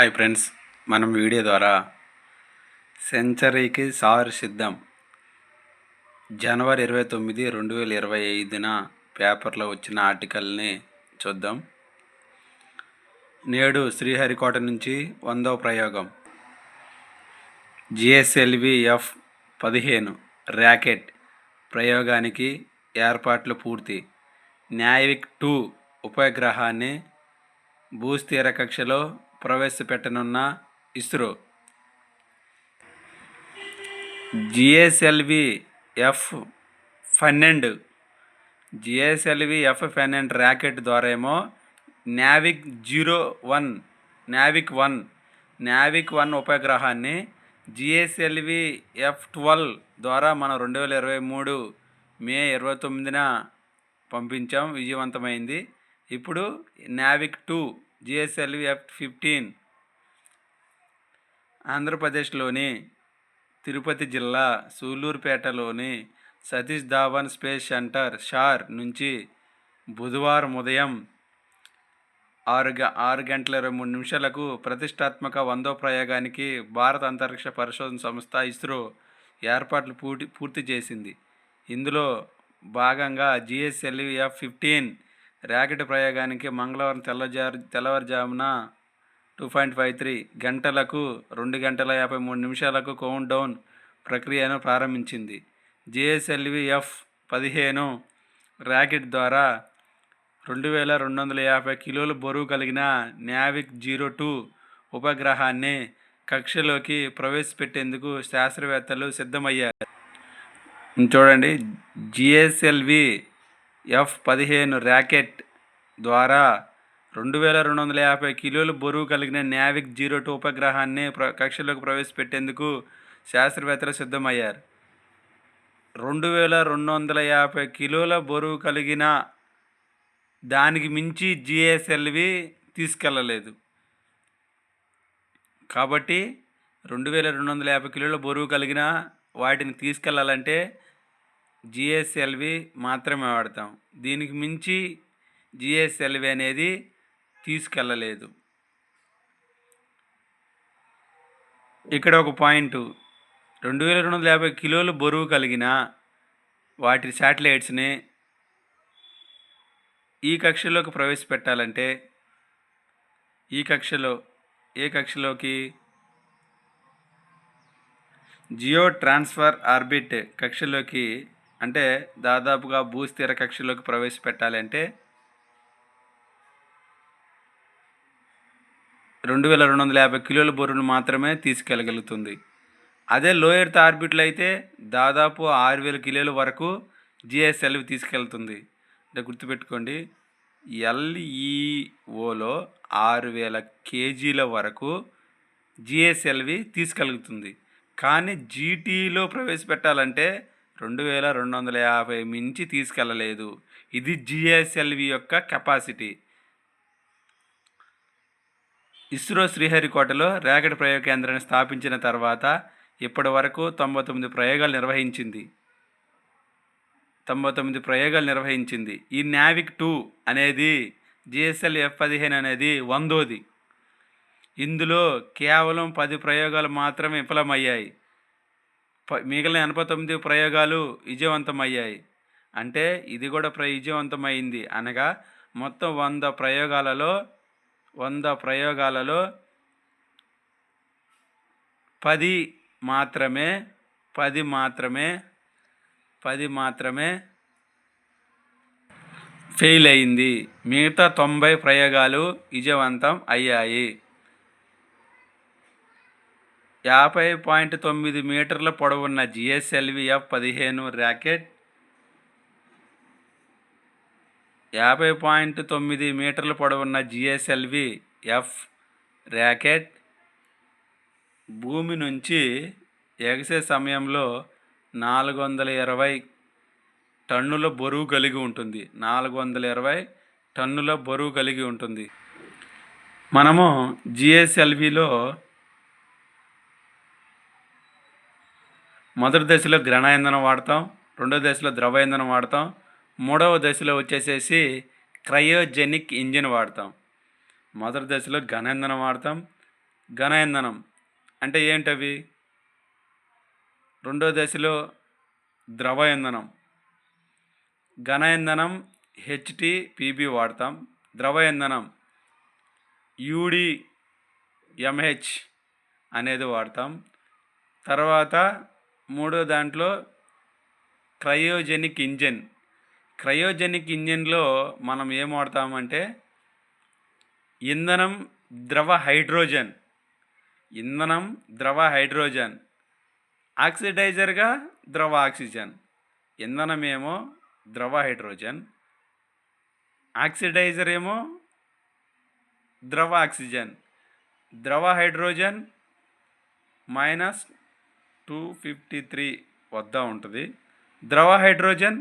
Hi friends మనం video ద్వారా సెంచరీకి sir సిద్ధం. జనవరి ఇరవై తొమ్మిది రెండు వేల ఇరవై ఐదున పేపర్లో వచ్చిన ఆర్టికల్ని చూద్దాం. నేడు శ్రీహరికోట నుంచి వందో ప్రయోగం. జిఎస్ఎల్వి ఎఫ్ పదిహేను ర్యాకెట్ ప్రయోగానికి ఏర్పాట్లు పూర్తి. న్యాయవిక్ టూ ఉపగ్రహాన్ని భూస్థిర కక్షలో ప్రవేశపెట్టనున్న ఇస్రో. జిఎస్ఎల్వి ఎఫ్ పన్నెండు. జిఎస్ఎల్వి ఎఫ్ పన్నెండు ర్యాకెట్ ద్వారా ఏమో NavIC zero one NavIC one NavIC one ఉపగ్రహాన్ని GSLV F twelve ద్వారా మనం రెండు వేల ఇరవై మూడు మే ఇరవై తొమ్మిదిన పంపించాం విజయవంతమైంది. ఇప్పుడు NavIC two GSLV F fifteen ఆంధ్రప్రదేశ్లోని తిరుపతి జిల్లా సూలూరుపేటలోని సతీష్ ధావన్ స్పేస్ సెంటర్ షార్ నుంచి బుధవారం ఉదయం ఆరు గ ఆరు గంటల ఇరవై మూడు నిమిషాలకు ప్రతిష్టాత్మక వందో ప్రయోగానికి భారత అంతరిక్ష పరిశోధన సంస్థ ఇస్రో ఏర్పాట్లు పూర్తి పూర్తి చేసింది. ఇందులో భాగంగా జిఎస్ఎల్వి ఎఫ్ ఫిఫ్టీన్ ర్యాకెట్ ప్రయోగానికి మంగళవారం తెల్లజారు తెల్లవారుజామున టూ పాయింట్ ఫైవ్ త్రీ గంటలకు రెండు గంటల యాభై మూడు నిమిషాలకు కౌంట్ డౌన్ ప్రక్రియను ప్రారంభించింది. జిఎస్ఎల్వి ఎఫ్ పదిహేను ర్యాకెట్ ద్వారా రెండు వేల రెండు వందల యాభై కిలోల బరువు కలిగిన నావిక్ జీరో టూ ఉపగ్రహాన్ని కక్షలోకి ప్రవేశపెట్టేందుకు శాస్త్రవేత్తలు సిద్ధమయ్యారు. చూడండి జిఎస్ఎల్వి ఎఫ్ పదిహేను ర్యాకెట్ ద్వారా రెండు వేల రెండు వందల యాభై కిలోల బరువు కలిగిన నావిక్ జీరో టూ ఉపగ్రహాన్ని ప్ర కక్షలోకి ప్రవేశపెట్టేందుకు శాస్త్రవేత్తలు సిద్ధమయ్యారు. రెండు వేల రెండు వందల యాభై కిలోల బరువు కలిగిన దానికి మించి జిఎస్ఎల్వి తీసుకెళ్ళలేదు కాబట్టి రెండు వేల రెండు వందల యాభై కిలోల బరువు కలిగిన వాటిని తీసుకెళ్ళాలంటే జిఎస్ఎల్వి మాత్రమే వాడతాం. దీనికి మించి జిఎస్ఎల్వి అనేది తీసుకెళ్ళలేదు. ఇక్కడ ఒక పాయింట్. రెండు వేల రెండు వందల యాభై కిలోలు బరువు కలిగిన వాటి శాటిలైట్స్ని ఈ కక్షలోకి ప్రవేశపెట్టాలంటే ఈ కక్షలో ఏ కక్షలోకి? జియో ట్రాన్స్ఫర్ ఆర్బిట్ కక్షలోకి అంటే దాదాపుగా భూస్థిర కక్షలోకి ప్రవేశపెట్టాలంటే రెండు వేల రెండు వందల యాభై కిలోల బరువును మాత్రమే తీసుకెళ్ళగలుగుతుంది. అదే లో ఎర్త్ ఆర్బిట్లో అయితే దాదాపు ఆరు వేల కిలోల వరకు జిఎస్ఎల్వి తీసుకెళ్తుంది. అంటే గుర్తుపెట్టుకోండి ఎల్ఈఓలో ఆరు వేల కేజీల వరకు జిఎస్ఎల్వి తీసుకెళ్తుంది. కానీ జీటీలో ప్రవేశపెట్టాలంటే రెండు వేల రెండు వందల యాభై మించి తీసుకెళ్ళలేదు. ఇది జిఎస్ఎల్వి యొక్క కెపాసిటీ. ఇస్రో శ్రీహరికోటలో ర్యాకెట్ ప్రయోగ కేంద్రాన్ని స్థాపించిన తర్వాత ఇప్పటి వరకు తొంభై తొమ్మిది ప్రయోగాలు నిర్వహించింది. తొంభై తొమ్మిది ప్రయోగాలు నిర్వహించింది. ఈ నావిక్ టూ అనేది జిఎస్ఎల్ ఎఫ్ పదిహేను అనేది వందోది. ఇందులో కేవలం పది ప్రయోగాలు మాత్రమే విఫలమయ్యాయి. మిగిలిన ఎనభై తొమ్మిది ప్రయోగాలు విజయవంతమయ్యాయి. అంటే ఇది కూడా ప్ర విజయవంతమైంది అనగా మొత్తం వంద ప్రయోగాలలో వంద ప్రయోగాలలో పది మాత్రమే పది మాత్రమే పది మాత్రమే ఫెయిల్ అయింది. మిగతా తొంభై ప్రయోగాలు విజయవంతం అయ్యాయి. యాభై పాయింట్ తొమ్మిది మీటర్ల పొడవున్న జిఎస్ఎల్వి ఎఫ్ పదిహేను ర్యాకెట్ యాభై పాయింట్ తొమ్మిది మీటర్ల పొడవున్న జిఎస్ఎల్వి ఎఫ్ ర్యాకెట్ భూమి నుంచి ఎగసే సమయంలో నాలుగు వందల ఇరవై టన్నుల బరువు కలిగి ఉంటుంది. నాలుగు వందల ఇరవై టన్నుల బరువు కలిగి ఉంటుంది. మనము జిఎస్ఎల్విలో మొదటి దశలో ఘన ఇంధనం వాడతాం రెండో దశలో ద్రవ ఇంధనం వాడతాం మూడవ దశలో వచ్చేసేసి క్రయోజెనిక్ ఇంజిన్ వాడతాం. మొదటి దశలో ఘన ఇంధనం వాడతాం. ఘన ఇంధనం అంటే ఏంటవి? రెండో దశలో ద్రవ ఇంధనం. ఘన ఇంధనం హెచ్టి పీబీ వాడతాం. ద్రవ ఇంధనం యూడి ఎంహెచ్ అనేది వాడతాం. తర్వాత మూడో దాంట్లో క్రయోజెనిక్ ఇంజన్. క్రయోజెనిక్ ఇంజన్లో మనం ఏం వాడతామంటే ఇంధనం ద్రవ హైడ్రోజన్. ఇంధనం ద్రవ హైడ్రోజన్. ఆక్సిడైజర్గా ద్రవ ఆక్సిజన్. ఇంధనమేమో ద్రవ హైడ్రోజన్. ఆక్సిడైజర్ ఏమో ద్రవ ఆక్సిజన్. ద్రవ hydrogen minus two fifty three వద్ద ఉంటుంది. ద్రవ hydrogen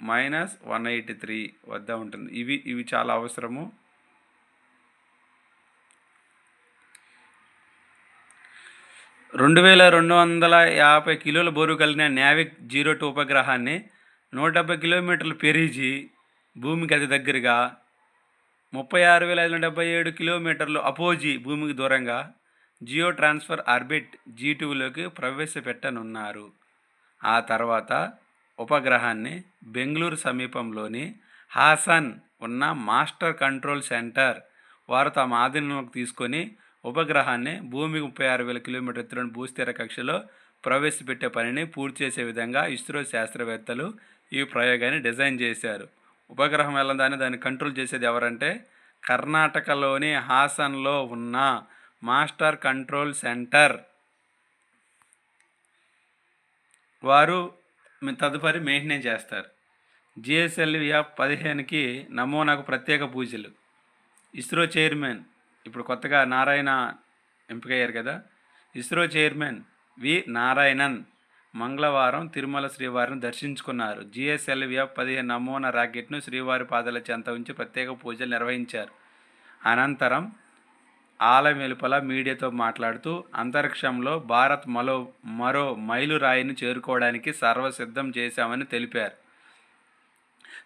minus one eighty three వద్ద ఉంటుంది. ఇవి ఇవి చాలా అవసరము. రెండు వేల రెండు వందల యాభై కిలోల బోరు కలిగిన నావిక్ జీరో టూ ఉపగ్రహాన్ని నూట డెబ్బై కిలోమీటర్లు పెరిగి భూమికి అతి దగ్గరగా ముప్పై ఆరు వేల ఐదు వందల డెబ్బై ఏడు కిలోమీటర్లు అపోజీ భూమికి దూరంగా జియో ట్రాన్స్ఫర్ ఆర్బిట్ జీ టూలోకి ప్రవేశపెట్టనున్నారు. ఆ తర్వాత ఉపగ్రహాన్ని బెంగళూరు సమీపంలోని హాసన్ ఉన్న మాస్టర్ కంట్రోల్ సెంటర్ వారు తమ ఆధీనంలోకి తీసుకొని ఉపగ్రహాన్ని భూమి ముప్పై ఆరు వేల కిలోమీటర్ భూస్థిర కక్షలో ప్రవేశపెట్టే పనిని పూర్తి చేసే విధంగా ఇస్రో శాస్త్రవేత్తలు ఈ ప్రయోగాన్ని డిజైన్ చేశారు. ఉపగ్రహం వెళ్ళదాన్ని దాన్ని కంట్రోల్ చేసేది ఎవరంటే కర్ణాటకలోని హాసన్లో ఉన్న మాస్టర్ కంట్రోల్ సెంటర్. వారు తదుపరి మెయింటెనెన్స్ చేస్తారు. జిఎస్ఎల్వి పదిహేనుకి నమూనాకు ప్రత్యేక పూజలు. ఇస్రో చైర్మన్ ఇప్పుడు కొత్తగా నారాయణ ఎంపికయ్యారు కదా. ఇస్రో చైర్మన్ వి నారాయణన్ మంగళవారం తిరుమల శ్రీవారిని దర్శించుకున్నారు. జిఎస్ఎల్వి యాప్ పదిహేను నమూనా రాకెట్ను శ్రీవారి పాదాల చెంత ఉంచి ప్రత్యేక పూజలు నిర్వహించారు. అనంతరం ఆలయం వెలుపల మీడియాతో మాట్లాడుతూ అంతరిక్షంలో భారత్ మరో మరో మైలురాయిని చేరుకోవడానికి సర్వసిద్ధం చేశామని తెలిపారు.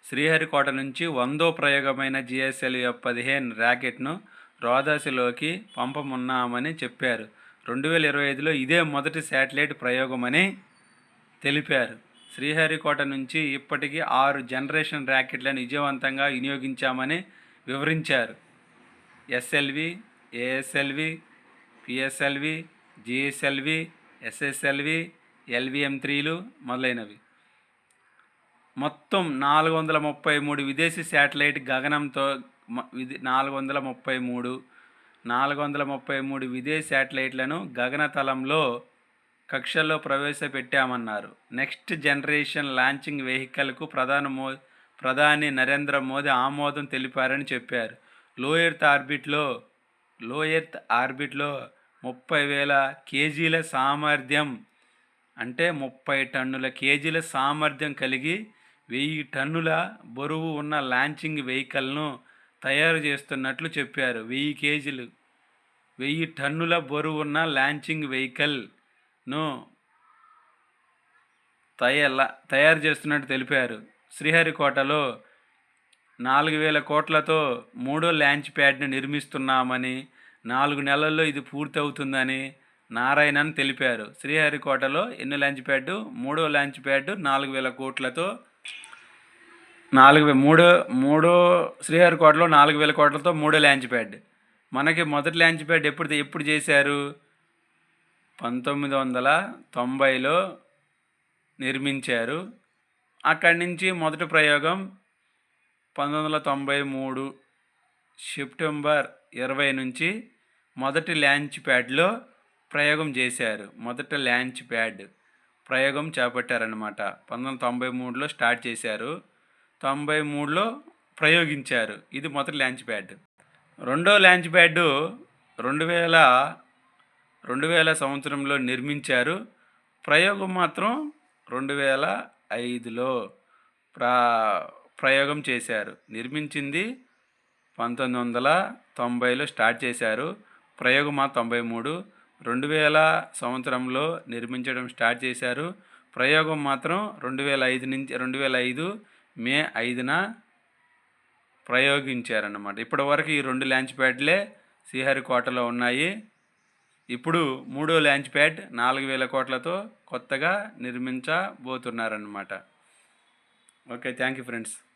శ్రీహరికోట నుంచి వందో ప్రయోగమైన జిఎస్ఎల్ఎఫ్ పదిహేను ర్యాకెట్ను రోదాసిలోకి పంపమున్నామని చెప్పారు. రెండు వేల ఇరవై ఐదులో ఇదే మొదటి శాటిలైట్ ప్రయోగమని తెలిపారు. శ్రీహరికోట నుంచి ఇప్పటికీ ఆరు జనరేషన్ ర్యాకెట్లను విజయవంతంగా వినియోగించామని వివరించారు. SLV ASLV PSLV GSLV SSLV LVM త్రీలు మొదలైనవి. మొత్తం నాలుగు వందల ముప్పై మూడు విదేశీ శాటిలైట్ గగనంతో నాలుగు వందల ముప్పై మూడు నాలుగు వందల ముప్పై మూడు విదేశీ శాటిలైట్లను గగనతలంలో కక్షల్లో ప్రవేశపెట్టామన్నారు. నెక్స్ట్ జనరేషన్ లాంచింగ్ వెహికల్కు ప్రధాన మో ప్రధాని నరేంద్ర మోదీ ఆమోదం తెలిపారని చెప్పారు. లోయర్త్ ఆర్బిట్లో లో ఎర్త్ ఆర్బిట్లో ముప్పై వేల కేజీల సామర్థ్యం అంటే ముప్పై టన్నుల కేజీల సామర్థ్యం కలిగి వెయ్యి టన్నుల బరువు ఉన్న లాంచింగ్ వెహికల్ను తయారు చేస్తున్నట్లు చెప్పారు. వెయ్యి కేజీలు వెయ్యి టన్నుల బరువు ఉన్న లాంచింగ్ వెహికల్ను తయారు తయారు చేస్తున్నట్టు తెలిపారు. శ్రీహరికోటలో నాలుగు వేల కోట్లతో మూడో లాంచ్ ప్యాడ్ను నిర్మిస్తున్నామని నాలుగు నెలల్లో ఇది పూర్తవుతుందని నారాయణన్ తెలిపారు. శ్రీహరికోటలో ఎన్ని ల్యాంచ్ ప్యాడ్ మూడో లాంచ్ ప్యాడ్ నాలుగు వేల కోట్లతో నాలుగు మూడో మూడో శ్రీహరికోటలో నాలుగు వేల కోట్లతో మూడో ల్యాంచ్ ప్యాడ్. మనకి మొదటి ల్యాంచ్ ప్యాడ్ ఎప్పుడు ఎప్పుడు చేశారు? పంతొమ్మిది వందల తొంభైలో నిర్మించారు. అక్కడి నుంచి మొదటి ప్రయోగం పంతొమ్మిది వందల తొంభై మూడు సెప్టెంబర్ ఇరవై నుంచి మొదటి ల్యాంచ్ ప్యాడ్లో ప్రయోగం చేశారు. మొదటి ల్యాంచ్ ప్యాడ్ ప్రయోగం చేపట్టారనమాట పంతొమ్మిది వందల తొంభై మూడులో స్టార్ట్ చేశారు. తొంభై మూడులో ప్రయోగించారు. ఇది మొదటి ల్యాంచ్ ప్యాడ్. రెండో ల్యాంచ్ ప్యాడ్ రెండు వేల రెండు వేల సంవత్సరంలో నిర్మించారు. ప్రయోగం మాత్రం రెండు వేల ఐదులో. ప్రా ప్రయోగం చేశారు. నిర్మించింది పంతొమ్మిది వందల తొంభైలో స్టార్ట్ చేశారు. ప్రయోగం మా తొంభై మూడు. రెండు వేల సంవత్సరంలో నిర్మించడం స్టార్ట్ చేశారు. ప్రయోగం మాత్రం రెండు వేల ఐదు నుంచి రెండు వేల ఐదు మే ఐదున ప్రయోగించారన్నమాట. ఇప్పటి వరకు ఈ రెండు ల్యాంచ్ ప్యాడ్లే శ్రీహరికోటలో ఉన్నాయి. ఇప్పుడు మూడో ల్యాంచ్ ప్యాడ్ నాలుగు వేల కోట్లతో కొత్తగా నిర్మించబోతున్నారన్నమాట. Okay thank you friends